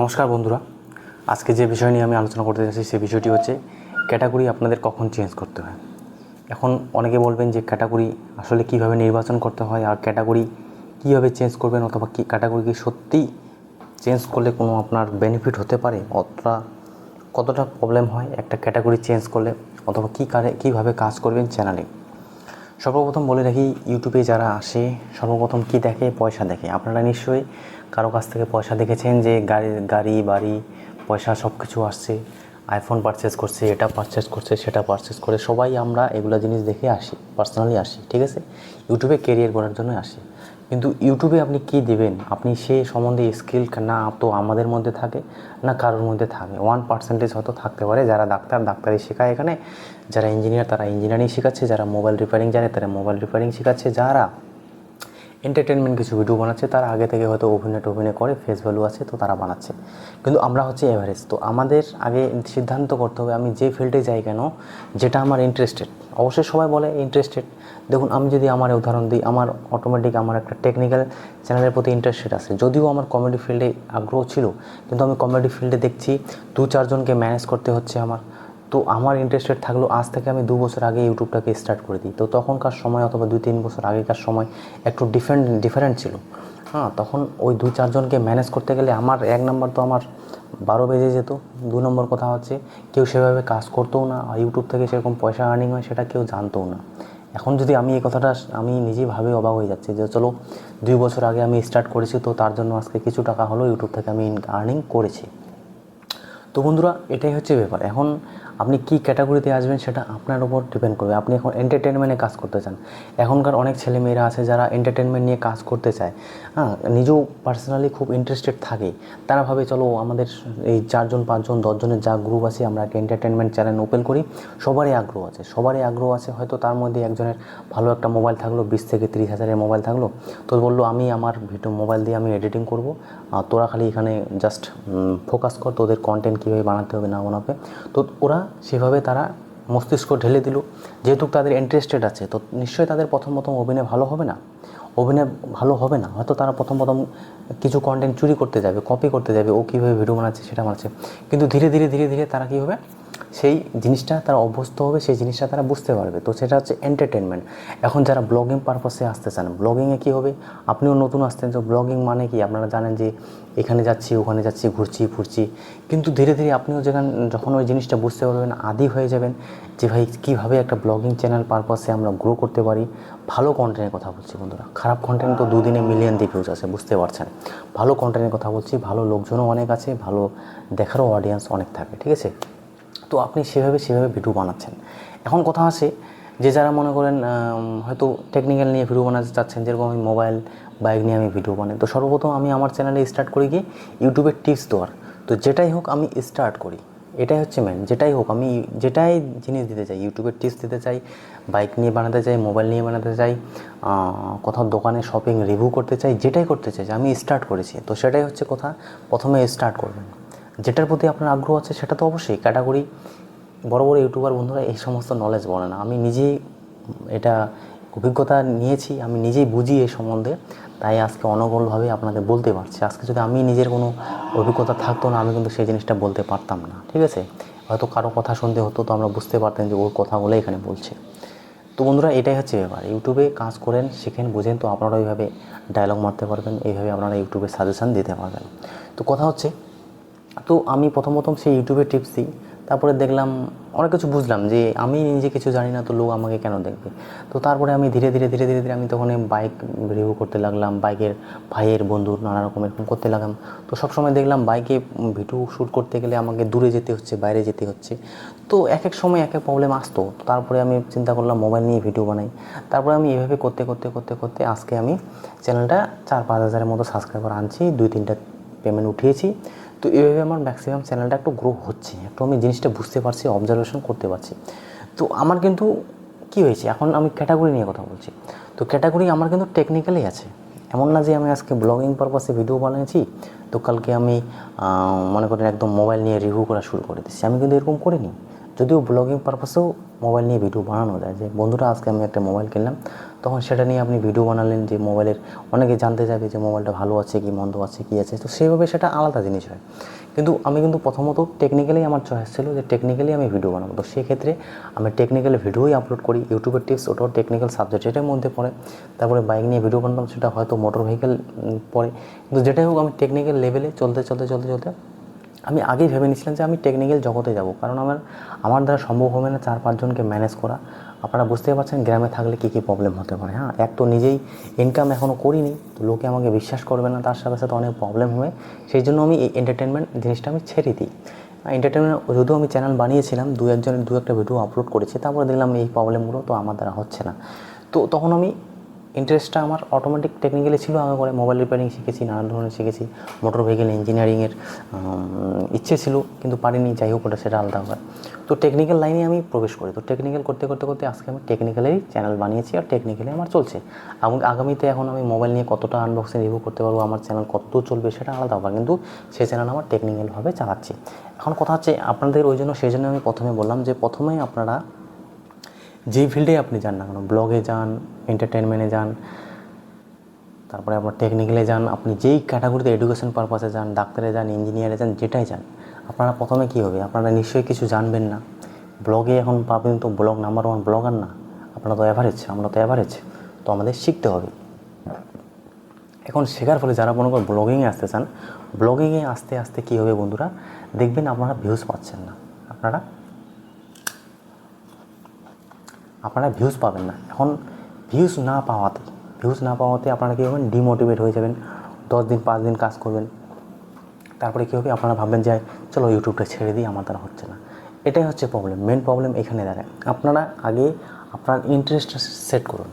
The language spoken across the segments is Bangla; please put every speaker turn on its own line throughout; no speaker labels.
নমস্কার বন্ধুরা। আজকে যে বিষয় নিয়ে আমি আলোচনা করতে যাচ্ছি সেই বিষয়টি হচ্ছে ক্যাটাগরি আপনাদের কখন চেঞ্জ করতে হয়। এখন অনেকে বলবেন যে ক্যাটাগরি আসলে কীভাবে নির্বাচন করতে হয় আর ক্যাটাগরি কীভাবে চেঞ্জ করবেন অথবা কি ক্যাটাগরি কি সত্যিই চেঞ্জ করলে কোনো আপনার বেনিফিট হতে পারে, অতটা কতটা প্রবলেম হয়, একটা ক্যাটাগরি চেঞ্জ করলে অথবা কী কারে, কীভাবে কাজ করবেন চ্যানেলে সর্বপ্রথম বলে রাখি ইউটিউবে যারা আসে, সর্বপ্রথম কি দেখে, পয়সা দেখে। আপনারা নিশ্চয়ই কারও কাছ থেকে পয়সা দেখেছেন যে গাড়ি গাড়ি, বাড়ি, পয়সা সব কিছু আসছে আইফোন পারচেস করছে, এটা পারচেস করছে, সেটা পারচেস করে সবাই আমরা এগুলো জিনিস দেখে আসি পার্সোনালি আসি, ঠিক আছে? ইউটিউবে কেরিয়ার করার জন্য আসি। কিন্তু ইউটিউবে আপনি কি দেবেন? আপনি সে সম্বন্ধে স্কিল না তো আমাদের মধ্যে থাকে, না কারোর মধ্যে থাকে। ওয়ান পার্সেন্টেজ হয়তো থাকতে পারে, যারা ডাক্তার, ডাক্তারি শেখায় এখানে, যারা ইঞ্জিনিয়ার তারা ইঞ্জিনিয়ারিং শেখাচ্ছে, যারা মোবাইল রিপেয়ারিং জানে, তারা মোবাইল রিপেয়ারিং শেখাচ্ছে। যারা এন্টারটেনমেন্ট কিছু ভিডিও বানাচ্ছে, তারা আগে থেকে হয়তো অভিনয় টভিনয় করে ফেস ভ্যালু আছে, তো তারা বানাচ্ছে। কিন্তু আমরা হচ্ছে এভারেজ তো আমাদের আগে সিদ্ধান্ত করতে হবে আমি যে ফিল্ডে যাই কেন, যেটা আমার ইন্টারেস্টেড অবশ্যই সবাই বলে ইন্টারেস্টেড দেখুন, আমি যদি আমার উদাহরণ দিই, আমার অটোমেটিক আমার একটা টেকনিক্যাল চ্যানেলের প্রতি ইন্টারেস্টেড আছে। যদিও আমার কমেডি ফিল্ডে আগ্রহ ছিল, কিন্তু আমি কমেডি ফিল্ডে দেখছি দু চারজনকে ম্যানেজ করতে হচ্ছে আমার। তো আমার ইন্টারেস্টেড থাকল আজ থেকে আমি দু বছর আগে ইউটিউবটাকে স্টার্ট করে দিই। তো তখনকার সময় অথবা দুই তিন বছর আগেকার সময় একটু ডিফারেন্ট ডিফারেন্ট ছিল। হ্যাঁ তখন ওই দু চারজনকে ম্যানেজ করতে গেলে আমার এক নম্বর তো আমার বারো বেজে যেত, দু নম্বর কথা হচ্ছে। কেউ সেভাবে কাজ করতেও না আর ইউটিউব থেকে সেরকম পয়সা আর্নিং হয় সেটা কেউ জানতেও না। এখন যদি আমি এই কথাটা আমি নিজেই ভাবে অবাক হয়ে যাচ্ছি যে চলো দুই বছর আগে আমি স্টার্ট করেছি তো তার জন্য আজকে কিছু টাকা হলো, ইউটিউব থেকে আমি আর্নিং করেছি। তো বন্ধুরা, এটাই হচ্ছে ব্যাপার। এখন আপনি কি ক্যাটাগরিতে আসবেন সেটা আপনার উপর ডিপেন্ড করবে। আপনি এখন এন্টারটেনমেন্টে কাজ করতে চান। এখনকার অনেক ছেলেমেয়েরা আছে যারা এন্টারটেনমেন্ট নিয়ে কাজ করতে চায়। হ্যাঁ নিজেও পার্সোনালি খুব ইন্টারেস্টেড থাকে। তারা ভাবে, চলো আমাদের এই চারজন, পাঁচজন, দশজনের যা গ্রুপ আছে, আমরা একটা এন্টারটেনমেন্ট চ্যানেল ওপেন করি। সবারই আগ্রহ আছে। সবারই আগ্রহ আছে, হয়তো তার মধ্যে একজনের ভালো একটা মোবাইল থাকল, বিশ থেকে তিরিশ হাজারের মোবাইল থাকল। তো বলল, আমি আমার ভিডিও মোবাইল দিয়ে আমি এডিটিং করব। তোরা খালি এখানে জাস্ট ফোকাস কর, তোদের কন্টেন্ট কীভাবে বানাতে হবে, না বানাবে তো ওরা সেভাবে তারা মস্তিষ্ক ঢেলে দিল। যেহেতু তাদের ইন্টারেস্টেড আছে, তো নিশ্চয়ই তাদের প্রথম প্রথম অভিনয় ভালো হবে না? অভিনয় ভালো হবে না? হয়তো তারা প্রথম প্রথম কিছু কন্টেন্ট চুরি করতে যাবে কপি করতে যাবে, ও কীভাবে ভিডিও বানাচ্ছে সেটা বানাচ্ছে। কিন্তু ধীরে ধীরে ধীরে ধীরে তারা কী হবে? সেই জিনিসটা তারা অভ্যস্ত হবে, সেই জিনিসটা তারা বুঝতে পারবে। তো সেটা হচ্ছে এন্টারটেনমেন্ট এখন যারা ব্লগিং পারপাসে আসতে চান ব্লগিংয়ে কী হবে? আপনিও নতুন আসতেন তো ব্লগিং মানে কি? আপনারা জানেন যে এখানে যাচ্ছি, ওখানে যাচ্ছি, ঘুরছি, ফুরছি। কিন্তু ধীরে ধীরে আপনিও যেখানে, যখন ওই জিনিসটা বুঝতে পারবেন, আদি হয়ে যাবেন যে ভাই, কীভাবে একটা ব্লগিং চ্যানেল পারপাসে আমরা গ্রো করতে পারি? ভালো কন্টেন্টের কথা বলছি বন্ধুরা। খারাপ কন্টেন্ট তো দুদিনে মিলিয়ন দিয়ে ভিউজ আছে বুঝতে পারছেন? ভালো কন্টেন্টের কথা বলছি, ভালো লোকজনও অনেক আছে, ভালো দেখারও অডিয়েন্স অনেক থাকে, ঠিক আছে? তো আপনি সেভাবে সেভাবে ভিডিও বানাচ্ছেন। এখন কথা আছে যে যারা মনে করেন হয়তো টেকনিক্যাল নিয়ে ভিডিও বানাতে চাচ্ছেন, যেরকম আমি মোবাইল বাইক নিয়ে আমি ভিডিও বানাই। তো সর্বপ্রথম আমি আমার চ্যানেলে স্টার্ট করি কি ইউটিউবের টিপস দেওয়ার। তো যেটাই হোক আমি স্টার্ট করি। এটাই হচ্ছে মেন যেটাই হোক আমি যেটাই জিনিস দিতে চাই ইউটিউবের টিপস দিতে চাই বাইক নিয়ে বানাতে চাই মোবাইল নিয়ে বানাতে চাই কোথাও দোকানে শপিং রিভিউ করতে চাই, যেটাই করতে চাই, আমি স্টার্ট করেছি। তো সেটাই হচ্ছে কথা, প্রথমে স্টার্ট করবেন। যেটার প্রতি আপনার আগ্রহ আছে সেটা তো অবশ্যই ক্যাটাগরি বড় বড় ইউটিউবার বন্ধুরা এই সমস্ত নলেজ বলে না। আমি নিজেই এটা অভিজ্ঞতা নিয়েছি, আমি নিজেই বুঝি এই সম্বন্ধে। তাই আজকে অনর্গলভাবে আপনাদের বলতে পারছি। আজকে যদি আমি নিজের কোনো অভিজ্ঞতা থাকতো না, আমি কিন্তু সেই জিনিসটা বলতে পারতাম না, ঠিক আছে? হয়তো কারও কথা শুনতে হতো তো আমরা বুঝতে পারতাম যে ওর কথাগুলো এখানে বলছে। তো বন্ধুরা, এটাই হচ্ছে ব্যাপার। ইউটিউবে কাজ করেন, শিখেন, বুঝেন, তো আপনারা ওইভাবে ডায়লগ মারতে পারবেন, এইভাবে আপনারা ইউটিউবে সাজেশান দিতে পারবেন। তো কথা হচ্ছে তো আমি প্রথম প্রথম সেই ইউটিউবে টিপস দিই। তারপরে দেখলাম, অনেক কিছু বুঝলাম যে আমি নিজে কিছু জানি না, তো লোক আমাকে কেন দেখবে? তো তারপরে আমি ধীরে ধীরে ধীরে ধীরে ধীরে আমি তখন বাইক রিভিউ করতে লাগলাম বাইকের ভাইয়ের বন্ধুর নানা রকম এরকম করতে লাগলাম। তো সবসময় দেখলাম বাইকে ভিডিও শ্যুট করতে গেলে আমাকে দূরে যেতে হচ্ছে, বাইরে যেতে হচ্ছে। তো এক এক সময় এক এক প্রবলেম আসতো। তারপরে আমি চিন্তা করলাম মোবাইল নিয়ে ভিডিও বানাই। তারপরে আমি এভাবে করতে করতে করতে করতে আজকে আমি চ্যানেলটা চার পাঁচ হাজারের মতো সাবস্ক্রাইবার আনছি। দুই তিনটা পেমেন্ট উঠিয়েছি। তো এইভাবে আমার ম্যাক্সিমাম চ্যানেলটা একটু গ্রো হচ্ছে, একটু আমি জিনিসটা বুঝতে পারছি অবজারভেশন করতে পারছি। তো আমার কিন্তু কি হয়েছে? এখন আমি ক্যাটাগরি নিয়ে কথা বলছি। তো ক্যাটাগরি আমার কিন্তু টেকনিক্যালি আছে। এমন না যে আমি আজকে ব্লগিং পারপাসে ভিডিও বানিয়েছি, তো কালকে আমি মনে করেন একদম মোবাইল নিয়ে রিভিউ করা শুরু করে দিচ্ছি আমি কিন্তু এরকম করিনি। যদিও ব্লগিং পারপাসেও মোবাইল নিয়ে ভিডিও বানানো যায়, যে বন্ধুরা আজকে আমি একটা মোবাইল কিনলাম, তখন সেটা নিয়ে আপনি ভিডিও বানালেন যে মোবাইলের অনেকে জানতে যাবে যে মোবাইলটা ভালো আছে কি মন্দ আছে, কি আছে, তো সেইভাবে সেটা আলাদা জিনিস হয়। কিন্তু আমি কিন্তু প্রথমত টেকনিক্যালি আমার চয়েস ছিল যে টেকনিক্যালি আমি ভিডিও বানাবো। তো সেক্ষেত্রে আমি টেকনিক্যাল ভিডিওই আপলোড করি ইউটিউবের টিপস ওটাও টেকনিক্যাল সাবজেক্ট এটার মধ্যে পড়ে। তারপরে বাইক নিয়ে ভিডিও বানাতাম, সেটা হয়তো মোটর ভেহিকেল পড়ে। কিন্তু যেটাই হোক আমি টেকনিক্যাল লেভেলে চলতে চলতে চলতে চলতে আমি আগেই ভেবে নিয়েছিলাম যে আমি টেকনিক্যাল জগতে যাব। কারণ আমার আমার দ্বারা সম্ভব হবে না চার, পাঁচজনকে ম্যানেজ করা। আপনারা বুঝতে পারছেন গ্রামে থাকলে কী কী প্রবলেম হতে পারে। হ্যাঁ এক তো নিজেই ইনকাম এখনও করিনি, তো লোকে আমাকে বিশ্বাস করবে না, তার সাথে সাথে অনেক প্রবলেম হবে। সেই জন্য আমি এই এন্টারটেনমেন্ট জিনিসটা আমি ছেড়ে দিই। এন্টারটেনমেন্ট যদিও আমি চ্যানেল বানিয়েছিলাম দু একজনের দু একটা ভিডিও আপলোড করেছি, তারপরে দেখলাম এই প্রবলেমগুলো তো আমার দ্বারা হচ্ছে না। তো তখন আমি ইন্টারেস্টটা আমার অটোমেটিক টেকনিক্যালি ছিল, আমি পরে মোবাইল রিপেয়ারিং শিখেছি, নানান ধরনের শিখেছি মোটর ভেহিকেল ইঞ্জিনিয়ারিংয়ের ইচ্ছে ছিল, কিন্তু পারিনি, যাই হোক ওটা সেটা আলাদা হয় তো টেকনিক্যাল লাইনে আমি প্রবেশ করি। তো টেকনিক্যাল করতে করতে করতে আজকে আমি টেকনিক্যালেরই চ্যানেল বানিয়েছি আর টেকনিক্যালি আমার চলছে। এবং আগামীতে এখন আমি মোবাইল নিয়ে কতটা আনবক্সিং রিভিউ করতে পারব, আমার চ্যানেল কত চলবে সেটা আলাদা ব্যাপার। কিন্তু সেই চ্যানেল আমার টেকনিক্যালভাবে চালাচ্ছি। এখন কথা হচ্ছে আপনাদের ওই জন্য, সেই জন্য আমি প্রথমে বললাম যে প্রথমেই আপনারা যেই ফিল্ডে আপনি যান না কেন, ব্লগে যান এন্টারটেনমেন্টে যান, তারপরে আপনার টেকনিক্যালে যান, আপনি যেই ক্যাটাগরিতে এডুকেশন পারপাসে যান, ডাক্তারে যান ইঞ্জিনিয়ারে যান, যেটাই যান, আপনারা প্রথমে কী হবে? আপনারা নিশ্চয়ই কিছু জানবেন না। ব্লগে এখন পাবেন তো ব্লগ নাম্বার ওয়ান ব্লগার না। আপনারা তো অ্যাভারেজ আমরা তো অ্যাভারেজ তো আমাদের শিখতে হবে। এখন শেখার ফলে যারা মনে করেন ব্লগিংয়ে আসতে চান ব্লগিংয়ে আস্তে আস্তে কী হবে বন্ধুরা? দেখবেন আপনারা ভিউজ পাচ্ছেন না। আপনারা আপনারা ভিউজ পাবেন না। এখন ভিউজ না পাওয়াতে ভিউজ না পাওয়াতে আপনারা কী হবেন ডিমোটিভেট হয়ে যাবেন, দশ দিন, পাঁচ দিন কাজ করবেন। তারপরে কী হবে আপনারা ভাববেন যে, চলো ইউটিউবটা ছেড়ে দিই, আমার দ্বারা হচ্ছে না। এটাই হচ্ছে প্রবলেম মেন প্রবলেম এখানে দাঁড়ায়। আপনারা আগে আপনার ইন্টারেস্টটা সেট করুন।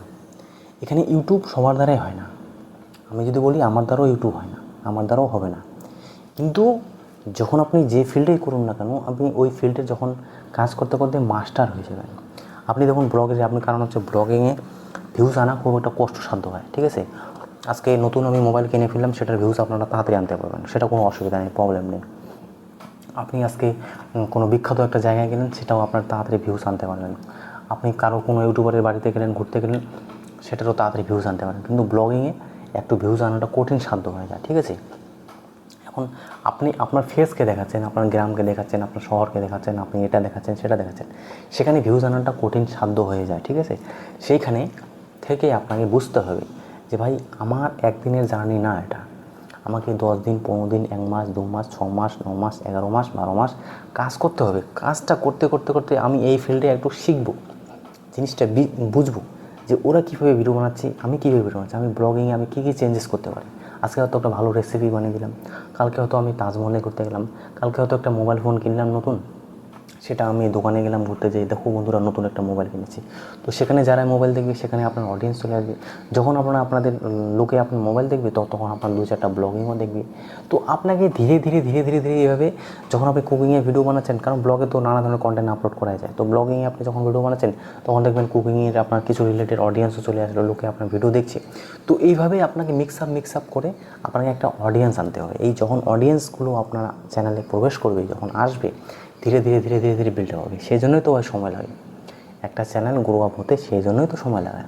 এখানে ইউটিউব সবার দ্বারাই হয় না। আমি যদি বলি, আমার দ্বারাও ইউটিউব হয় না, আমার দ্বারাও হবে না। কিন্তু যখন আপনি যে ফিল্ডেই করুন না কেন, আপনি ওই ফিল্ডে যখন কাজ করতে করতে মাস্টার হয়ে যাবেন আপনি দেখুন ব্লগে যে আপনি কারণ হচ্ছে ব্লগিংয়ে ভিউজ আনা খুব একটা কষ্টসাধ্য হয়, ঠিক আছে? আজকে নতুন আমি মোবাইল কিনে ফেললাম, সেটার ভিউজ আপনারা তাড়াতাড়ি আনতে পারবেন, সেটা কোনো অসুবিধা নেই প্রবলেম নেই। আপনি আজকে কোনো বিখ্যাত একটা জায়গায় গেলেন, সেটাও আপনার তাড়াতাড়ি ভিউজ আনতে পারবেন। আপনি কারও কোনো ইউটিউবারের বাড়িতে গেলেন, ঘুরতে গেলেন, সেটারও তাড়াতাড়ি ভিউজ আনতে পারেন কিন্তু ব্লগিংয়ে একটু ভিউজ আনাটা কঠিন সাধ্য হয়ে যায়, ঠিক আছে? এখন আপনি আপনার ফেসকে দেখাচ্ছেন, আপনার গ্রামকে দেখাচ্ছেন, আপনার শহরকে দেখাচ্ছেন, আপনি এটা দেখাচ্ছেন, সেটা দেখাচ্ছেন, সেখানে ভিউজ আনাটা কঠিন সাধ্য হয়ে যায়, ঠিক আছে? সেইখানে থেকে আপনাকে বুঝতে হবে যে ভাই, আমার একদিনের জার্নি না এটা। আমাকে দশ দিন, পনেরো দিন, এক মাস, দু মাস, ছ মাস, ন মাস, এগারো মাস, বারো মাস কাজ করতে হবে। কাজটা করতে করতে করতে আমি এই ফিল্ডে একটু শিখব, জিনিসটা বুঝব যে ওরা কীভাবে ভিডিও বানাচ্ছে, আমি কীভাবে ভিডিও বানাচ্ছি, আমি ব্লগিংয়ে আমি কী কী চেঞ্জেস করতে পারি। আজকে হয়তো একটা ভালো রেসিপি বানিয়ে দিলাম। কালকে হয়তো আমি তাজমহলে ঘুরতে গেলাম। কালকে হয়তো একটা মোবাইল ফোন কিনলাম নতুন। সেটা আমি দোকানে গেলাম, ঘুরতে যাই। দেখো বন্ধুরা, নতুন একটা মোবাইল কিনেছি। তো সেখানে যারা মোবাইল দেখবে, সেখানে আপনার অডিয়েন্স চলে আসবে। যখন আপনারা আপনাদের লোকে আপনার মোবাইল দেখবে তো তখন আপনার দু চারটা ব্লগিংও দেখবে। তো আপনাকে ধীরে ধীরে ধীরে ধীরে ধীরে এভাবে যখন আপনি কুকিংয়ে ভিডিও বানাচ্ছেন, কারণ ব্লগে তো নানা ধরনের কন্টেন্ট আপলোড করা যায়। তো ব্লগিংয়ে আপনি যখন ভিডিও বানাচ্ছেন, তখন দেখবেন কুকিংয়ের আপনার কিছু রিলেটেড অডিয়েন্সও চলে আসলো, লোকে আপনার ভিডিও দেখছে। তো এইভাবে আপনাকে মিক্স আপ মিক্স আপ করে আপনাকে একটা অডিয়েন্স আনতে হবে। এই যখন অডিয়েন্সগুলো আপনার চ্যানেলে প্রবেশ করবে, যখন আসবে ধীরে ধীরে ধীরে ধীরে ধীরে বিল্ড হবে। সেই জন্যই তো ভাই সময় লাগে। একটা চ্যানেল গ্রো আপ হতে সেই জন্যই তো সময় লাগে।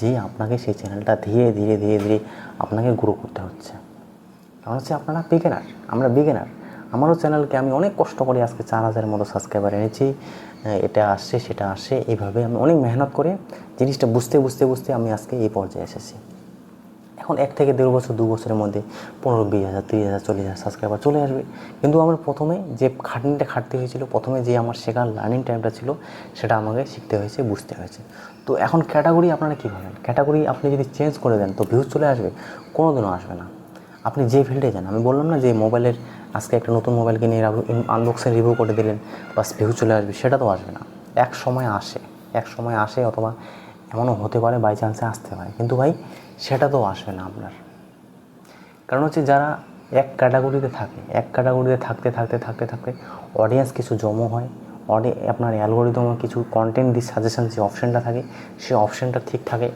যে আপনাকে সেই চ্যানেলটা ধীরে ধীরে ধীরে ধীরে আপনাকে গ্রো করতে হচ্ছে। কারণ হচ্ছে আপনারা বিগেনার আমরা বিগেনার আমারও চ্যানেলকে আমি অনেক কষ্ট করে আজকে চার হাজারের মতো সাবস্ক্রাইবার এনেছি। এটা আসছে, সেটা আসছে। এইভাবে আমি অনেক মেহনত করে জিনিসটা বুঝতে বুঝতে বুঝতে আমি আজকে এই পর্যায়ে এসেছি। এখন এক থেকে দেড় বছর, দু বছরের মধ্যে পনেরো, বিশ হাজার, তিরিশ হাজার, চল্লিশ হাজার সাবস্ক্রাইবার চলে আসবে। কিন্তু আমার প্রথমে যে খাটনিটা খাটতে হয়েছিল, প্রথমে যে আমার শেখার লার্নিং টাইমটা ছিল, সেটা আমাকে শিখতে হয়েছে, বুঝতে হয়েছে। তো এখন ক্যাটাগরি আপনারা কী ভাবেন? ক্যাটাগরি আপনি যদি চেঞ্জ করে দেন, তো ভিউজ চলে আসবে? কোনো দিনও আসবে না। আপনি যে ফিল্ডে যান, আমি বললাম না যে মোবাইলের আজকে একটা নতুন মোবাইল কিনে আনবক্সিং রিভিউ করে দিলেন বাস ভিউ চলে আসবে, সেটা তো আসবে না। এক সময় আসে, এক সময় আসে অথবা এমনও হতে পারে বাই চান্সে আসতে পারে। কিন্তু ভাই, সেটা তো আসবে না আপনার। কারণ হচ্ছে যারা এক ক্যাটাগরিতে থাকে, এক ক্যাটাগরিতে থাকতে থাকতে থাকতে থাকতে অডিয়েন্স কিছু জমো হয়। অডি আপনার অ্যালগোরিদমে কিছু কন্টেন্ট দিয়ে সাজেশন যে অপশানটা থাকে, সে অপশানটা ঠিক থাকে।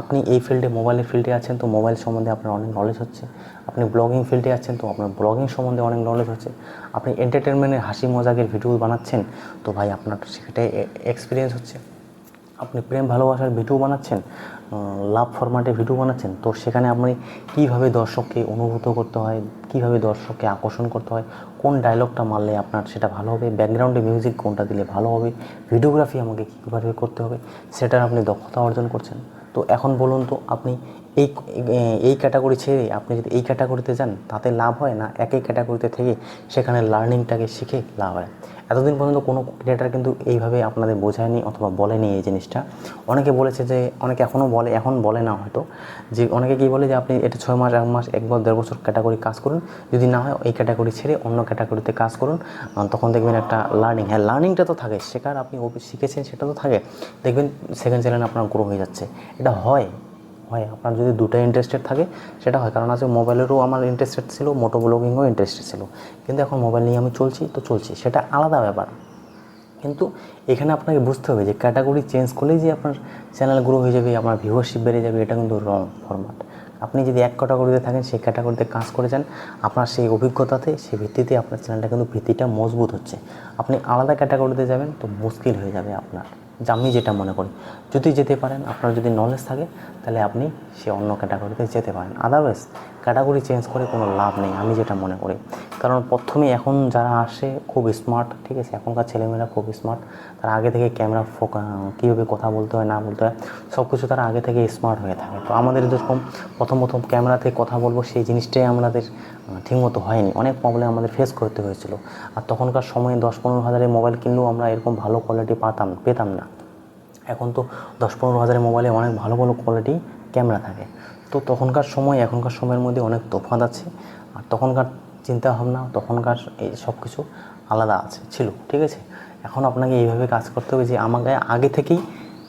আপনি এই ফিল্ডে মোবাইলের ফিল্ডে আছেন তো মোবাইল সম্বন্ধে আপনার অনেক নলেজ হচ্ছে। আপনি ব্লগিং ফিল্ডে আছেন তো আপনার ব্লগিং সম্বন্ধে অনেক নলেজ হচ্ছে। আপনি এন্টারটেনমেন্টের হাসি মজাকের ভিডিও বানাচ্ছেন তো ভাই আপনার সেটাই এক্সপিরিয়েন্স হচ্ছে। আপনি প্রেম, ভালোবাসার ভিডিও বানাচ্ছেন লাভ ফরম্যাটে ভিডিও বানাচ্ছেন, তো সেখানে আপনি কীভাবে দর্শককে অনুভূত করতে হয়, কীভাবে দর্শককে আকর্ষণ করতে হয়, কোন ডায়লগটা মারলে আপনার সেটা ভালো হবে ব্যাকগ্রাউন্ডে মিউজিক কোনটা দিলে ভালো হবে ভিডিওগ্রাফি আমাকে কীভাবে করতে হবে, সেটার আপনি দক্ষতা অর্জন করছেন। তো এখন বলুন তো, আপনি এই এই ক্যাটাগরি ছেড়ে আপনি যদি এই ক্যাটাগরিতে যান, তাতে লাভ হয় না? একই ক্যাটাগরিতে থেকে সেখানে লার্নিংটাকে শিখে লাভ হয়। এতদিন পর্যন্ত কোনো ক্রিয়েটার কিন্তু এইভাবে আপনাদের বোঝায়নি অথবা বলেনি এই জিনিসটা। অনেকে বলেছে যে, অনেকে এখনও বলে, এখন বলে না হয়তো। যে অনেকে কী বলে যে, আপনি এটা ছয় মাস, এক মাস, এক বছর, দেড় বছর ক্যাটাগরি কাজ করুন। যদি না হয় এই ক্যাটাগরি ছেড়ে অন্য ক্যাটাগরিতে কাজ করুন। তখন দেখবেন একটা লার্নিং হ্যাঁ লার্নিংটা তো থাকে। শেখার আপনি শিখেছেন, সেটা তো থাকে। দেখবেন সেকেন্ড চ্যানেল আপনার গ্রো হয়ে যাচ্ছে। এটা হয়। হয়, আপনার যদি দুটো ইন্টারেস্টেড থাকে, সেটা হয়। কারণ আছে মোবাইলেরও আমার ইন্টারেস্টেড ছিল, মোটো ব্লগিংও ইন্টারেস্টেড ছিল। কিন্তু এখন মোবাইল নিয়ে আমি চলছি, তো চলছি। সেটা আলাদা ব্যাপার। কিন্তু এখানে আপনাকে বুঝতে হবে যে ক্যাটাগরি চেঞ্জ করলেই যে আপনার চ্যানেল গ্রো হয়ে যাবে, আপনার ভিউয়ারশিপ বেড়ে যাবে, এটা কিন্তু রং ফরম্যাট আপনি যদি এক ক্যাটাগরিতে থাকেন, সেই ক্যাটাগরিতে কাজ করে যান, আপনার সেই অভিজ্ঞতাতে, সেই ভিত্তিতে আপনার চ্যানেলটা কিন্তু ভিত্তিটা মজবুত হচ্ছে। আপনি আলাদা ক্যাটাগরিতে যাবেন, তো মুশকিল হয়ে যাবে আপনার। আমি যেটা মনে করি। যদি যেতে পারেন, আপনার যদি নলেজ থাকে, তাহলে আপনি সে অন্য ক্যাটাগরিতে যেতে পারেন। আদারওয়াইজ ক্যাটাগরি চেঞ্জ করে কোনো লাভ নেই, আমি যেটা মনে করি। কারণ প্রথমে এখন যারা আসে, খুব স্মার্ট ঠিক আছে? এখনকার ছেলেমেয়েরা খুব স্মার্ট তারা আগে থেকে ক্যামেরা ফোকা কীভাবে কথা বলতে হয়, না বলতে হয় সব কিছু তারা আগে থেকে স্মার্ট হয়ে থাকে। তো আমাদের যেরকম প্রথম প্রথম ক্যামেরাতে কথা বলব, সেই জিনিসটাই আমাদের ঠিকমতো হয়নি। অনেক প্রবলেম আমাদের ফেস করতে হয়েছিল। আর তখনকার সময়ে দশ পনেরো হাজারের মোবাইল কিনলেও আমরা এরকম ভালো কোয়ালিটি পাতাম, পেতাম না। এখন তো দশ পনেরো হাজারের মোবাইলে অনেক ভালো ভালো কোয়ালিটি ক্যামেরা থাকে। তো তখনকার সময়, এখনকার সময়ের মধ্যে অনেক তফাৎ আছে। আর তখনকার চিন্তা ভাবনা তখনকার এই সব কিছু আলাদা আছে, ছিল, ঠিক আছে? এখন আপনাকে এইভাবে কাজ করতে হবে যে, আমাকে আগে থেকেই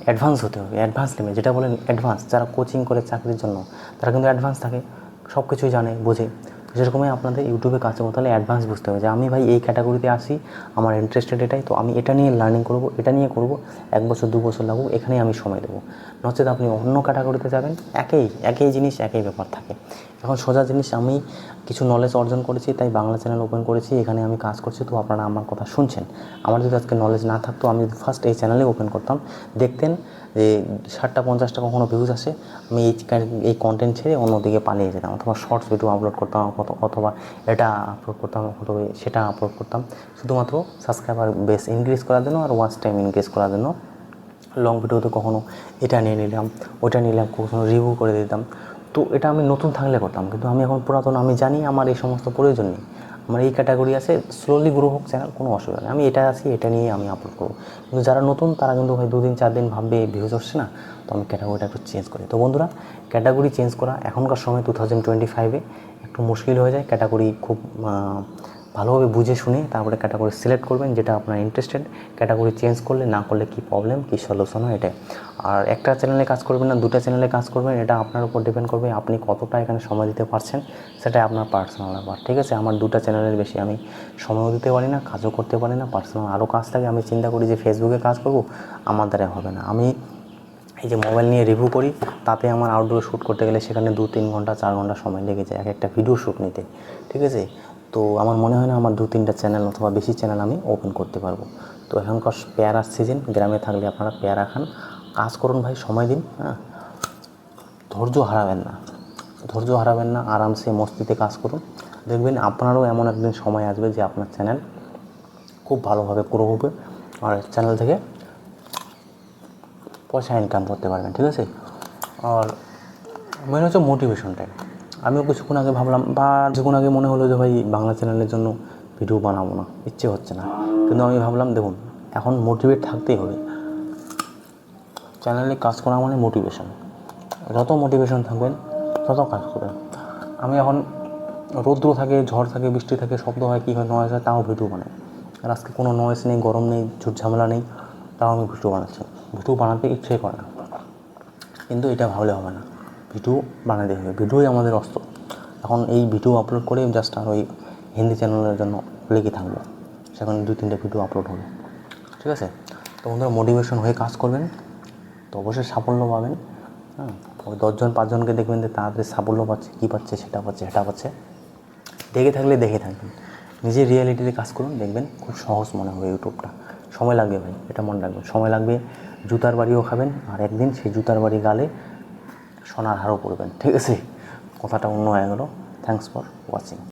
অ্যাডভান্স হতে হবে অ্যাডভান্স নেবে যেটা বলেন অ্যাডভান্স যারা কোচিং করে চাকরির জন্য, তারা কিন্তু অ্যাডভান্স থাকে সব কিছুই জানে, বোঝে। যেরকমই আপনাদের ইউটিউবে কাজ করতে হলে অ্যাডভান্স বুঝতে হবে যে আমি ভাই এই ক্যাটাগরিতে আসি, আমার ইন্টারেস্টেড এটাই, তো আমি এটা নিয়ে লার্নিং করব, এটা নিয়ে করব, এক বছর, দু বছর লাগুক এখানেই আমি সময় দেবো। নচেত আপনি অন্য ক্যাটাগরিতে যাবেন, একই একই জিনিস, একই ব্যাপার থাকে। এখন সোজা জিনিস, আমি কিছু নলেজ অর্জন করেছি, তাই বাংলা চ্যানেল ওপেন করেছি, এখানে আমি কাজ করছি, তো আপনারা আমার কথা শুনছেন। আমার যদি আজকে নলেজ না থাকতো, আমি ফার্স্ট এই চ্যানেলে ওপেন করতাম, দেখতেন যে ষাটটা, পঞ্চাশটা কখনো ভিউজ আসে, আমি এই এই কন্টেন্ট ছেড়ে অন্যদিকে পালিয়ে যেতাম, অথবা শর্টস ভিডিও আপলোড করতাম অথবা এটা আপলোড করতাম, অথবা সেটা আপলোড করতাম। শুধুমাত্র সাবস্ক্রাইবার বেস ইনক্রিজ করার জন্য আর ওয়াচ টাইম ইনক্রিজ করার জন্য। লং ভিডিওতে কখনো এটা নিয়ে নিলাম ওটা নিলাম, কখনো রিভিউ করে দিতাম। তো এটা আমি নতুন থাকলে করতাম, কিন্তু আমি এখন পুরাতন, আমি জানি আমার এই সমস্ত প্রয়োজন নেই। আমার এই ক্যাটাগরি আছে স্লোলি গ্রো হোক চ্যানেল কোনো অসুবিধা নেই। আমি এটা আছি, এটা নিয়ে আমি আপলোড করব। কিন্তু যারা নতুন, তারা কিন্তু হয় দুদিন, চার দিন ভাববে ভিউজ হচ্ছে না, তো আমি ক্যাটাগরিটা একটু চেঞ্জ করি। তো বন্ধুরা ক্যাটাগরি চেঞ্জ করা, এখনকার সময় টু থাউজেন্ড টোয়েন্টি ফাইভে একটু মুশকিল হয়ে যায়। ক্যাটাগরি খুব ভালোভাবে বুঝে শুনে তারপরে ক্যাটাগরি সিলেক্ট করবেন যেটা আপনার ইন্টারেস্টেড ক্যাটাগরি চেঞ্জ করলে না করলে কী প্রবলেম কী সলিউশন হয় এটা আর একটা চ্যানেলে কাজ করবেন না, দুটা চ্যানেলে কাজ করবেন, এটা আপনার উপর ডিপেন্ড করবে আপনি কতটা এখানে সময় দিতে পারছেন, সেটাই আপনার পার্সোনাল ব্যাপার, ঠিক আছে? আমার দুটা চ্যানেলের বেশি আমি সময়ও দিতে পারি না, কাজও করতে পারি না পার্সোনাল আরও কাজ থাকে, আমি চিন্তা করি যে ফেসবুকে কাজ করব, আমার দ্বারা হবে না। আমি এই যে মোবাইল নিয়ে রিভিউ করি, তাতে আমার আউটডোর শ্যুট করতে গেলে সেখানে দু তিন ঘণ্টা, চার ঘণ্টা সময় লেগে যায়, এক একটা ভিডিও শ্যুট নিতে, ঠিক আছে? তো আমার মনে হয় না আমার দু তিনটা চ্যানেল অথবা বেশি চ্যানেল আমি ওপেন করতে পারব। তো এখনকার পেয়ারার সিজন গ্রামে থাকলে আপনারা পেয়ারা খান। কাজ করুন ভাই, সময় দিন হ্যাঁ? ধৈর্য হারাবেন না। ধৈর্য হারাবেন না, আরামসে মস্তিতে কাজ করুন। দেখবেন আপনারও এমন একদিন সময় আসবে যে আপনার চ্যানেল খুব ভালোভাবে গ্রো হবে। আর চ্যানেল থেকে পয়সা ইনকাম করতে পারবেন, ঠিক আছে? আর মেন হচ্ছে মোটিভেশনটাই আমিও কিছুক্ষণ আগে ভাবলাম, বা কিছুক্ষণ আগে মনে হলো যে ভাই বাংলা চ্যানেলের জন্য ভিডিও বানাবো না, ইচ্ছে হচ্ছে না। কিন্তু আমি ভাবলাম, দেখুন, এখন মোটিভেট থাকতেই হবে। চ্যানেলে কাজ করা মানে মোটিভেশন যত মোটিভেশন থাকবেন, তত কাজ করবেন। আমি এখন রৌদ্র থাকে, ঝড় থাকে, বৃষ্টি থাকে, শব্দ হয়, কী হয় নয়েজ হয়, তাও ভিডিও বানাই। আর আজকে কোনো নয়েজ নেই, গরম নেই, ঝুট ঝামেলা নেই, তাও আমি ভিডিও বানাচ্ছি। ভিডিও বানাতে ইচ্ছে করে না। কিন্তু এটা ভাবলে হবে না। ভিডিও বানাতে হবে ভিডিওই আমাদের অস্ত্র এখন এই ভিডিও আপলোড করে জাস্ট আর ওই হিন্দি চ্যানেলের জন্য লেগে থাকব। সেখানে দু তিনটে ভিডিও আপলোড হবে। ঠিক আছে? তো বন্ধুরা মোটিভেশন হয়ে কাজ করবেন। তো অবশ্যই সাফল্য পাবেন। হ্যাঁ? ওই দশজন, পাঁচজনকে দেখবেন যে তাদের সাফল্য পাচ্ছে, কী পাচ্ছে, সেটা পাচ্ছে সেটা পাচ্ছে। দেখে থাকলে দেখে থাকবেন। নিজের রিয়ালিটিতে কাজ করুন, দেখবেন খুব সহজ মনে হবে ইউটিউবটা। সময় লাগবে ভাই, এটা মনে রাখবেন। সময় লাগবে, জুতার বাড়িও খাবেন, আর একদিন সেই জুতার বাড়ি গালে সোনার হারও পড়বেন। ঠিক আছে? কথাটা অন্য হয়ে গেল থ্যাংকস ফর ওয়াচিং